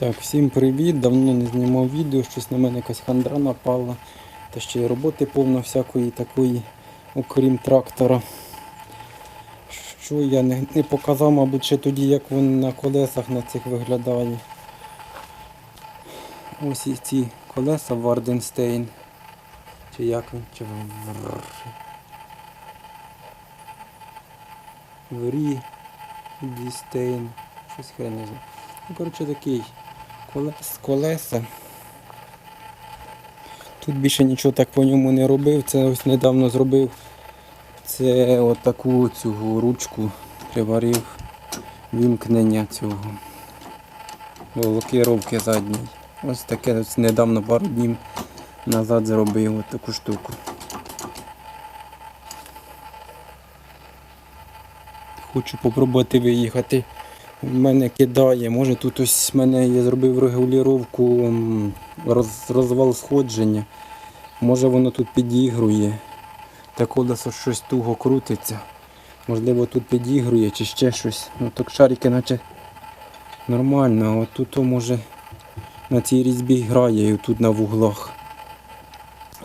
Так, всім привіт. Давно не знімав відео, щось на мене якась хандра напала. Та ще й роботи повно всякої такої, окрім трактора. Що я не, не показав, мабуть, ще тоді, як він на колесах на цих виглядає. Ось і ці колеса Варденстейн. Чи як він? Чи Вр- Врі Дістейн. Щось хрен не знаю. Ну, коротше, такий колес, колеса. Тут більше нічого так по ньому не робив. Це ось недавно зробив. Це отаку цю ручку приварив вімкнення цього блокировки задньої. Ось таке ось недавно пару днів назад зробив от таку штуку. Хочу попробувати виїхати. В мене кидає. Може тут ось в мене я зробив регулювання роз, розвал сходження. Може воно тут підігрує. Та колесо щось туго крутиться. Можливо тут підігрує чи ще щось. Ну так шарики наче нормально, а от тут може на цій різьбі грає і тут на вуглах.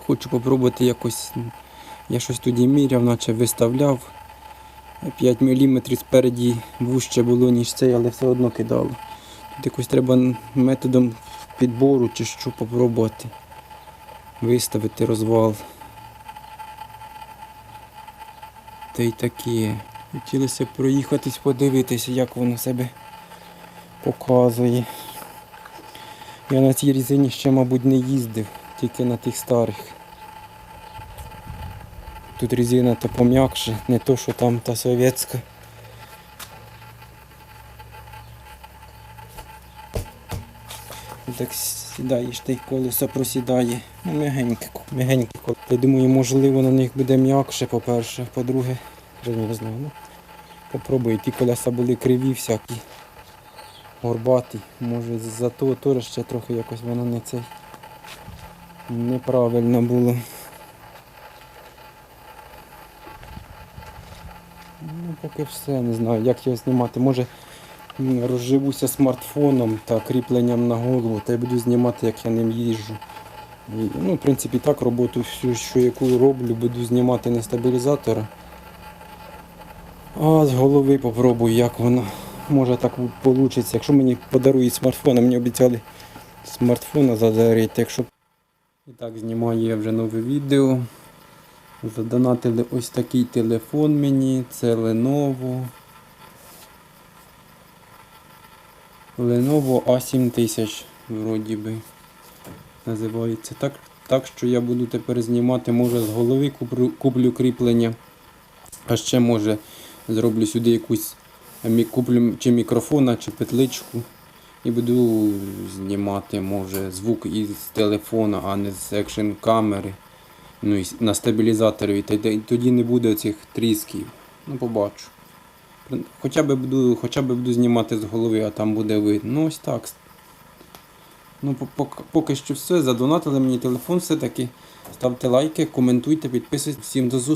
Хочу попробувати якось. Я щось тоді міряв, наче виставляв. 5 мм спереді вужче було, ніж цей, але все одно кидало. Тут якось треба методом підбору чи що попробувати. Виставити розвал. Та й таке. Хотілося проїхатись, подивитися, як воно себе показує. Я на цій різині ще, мабуть, не їздив, тільки на тих старих. Тут резина то пом'якше, не то, що там та совєтська. Так сідаєш, та й колесо просідає. Ну, м'ягеньке, м'ягеньке колесо. Я думаю, можливо, на них буде м'якше, по-перше. По-друге, не знаю. Ну, попробую. Ті колеса були криві всякі. Горбаті. Може за того теж ще трохи якось воно не цей. Неправильно було. Поки все, не знаю, як його знімати. Може розживуся смартфоном та кріпленням на голову, та й буду знімати, як я ним їжджу. І, ну, в принципі, так роботу всю, що яку роблю, буду знімати не стабілізатора. А з голови попробую, як воно. Може так вийде. Якщо мені подарують смартфон, а мені обіцяли смартфона задарити. Якщо... І так знімаю я вже нове відео. Задонатили ось такий телефон мені, це Lenovo. Lenovo A7000 вроді би називається. Так, так що я буду тепер знімати, може з голови куплю, куплю кріплення. А ще може зроблю сюди якусь куплю чи мікрофона, чи петличку. І буду знімати, може, звук із телефона, а не з екшн камери. Ну і на стабілізаторі, та тоді не буде цих трісків. Ну, побачу. Хоча б буду, хоча б буду знімати з голови, а там буде видно. Ну ось так. Ну, поки, поки що все. Задонатили мені телефон все-таки. Ставте лайки, коментуйте, підписуйтесь. Всім до зустрічі.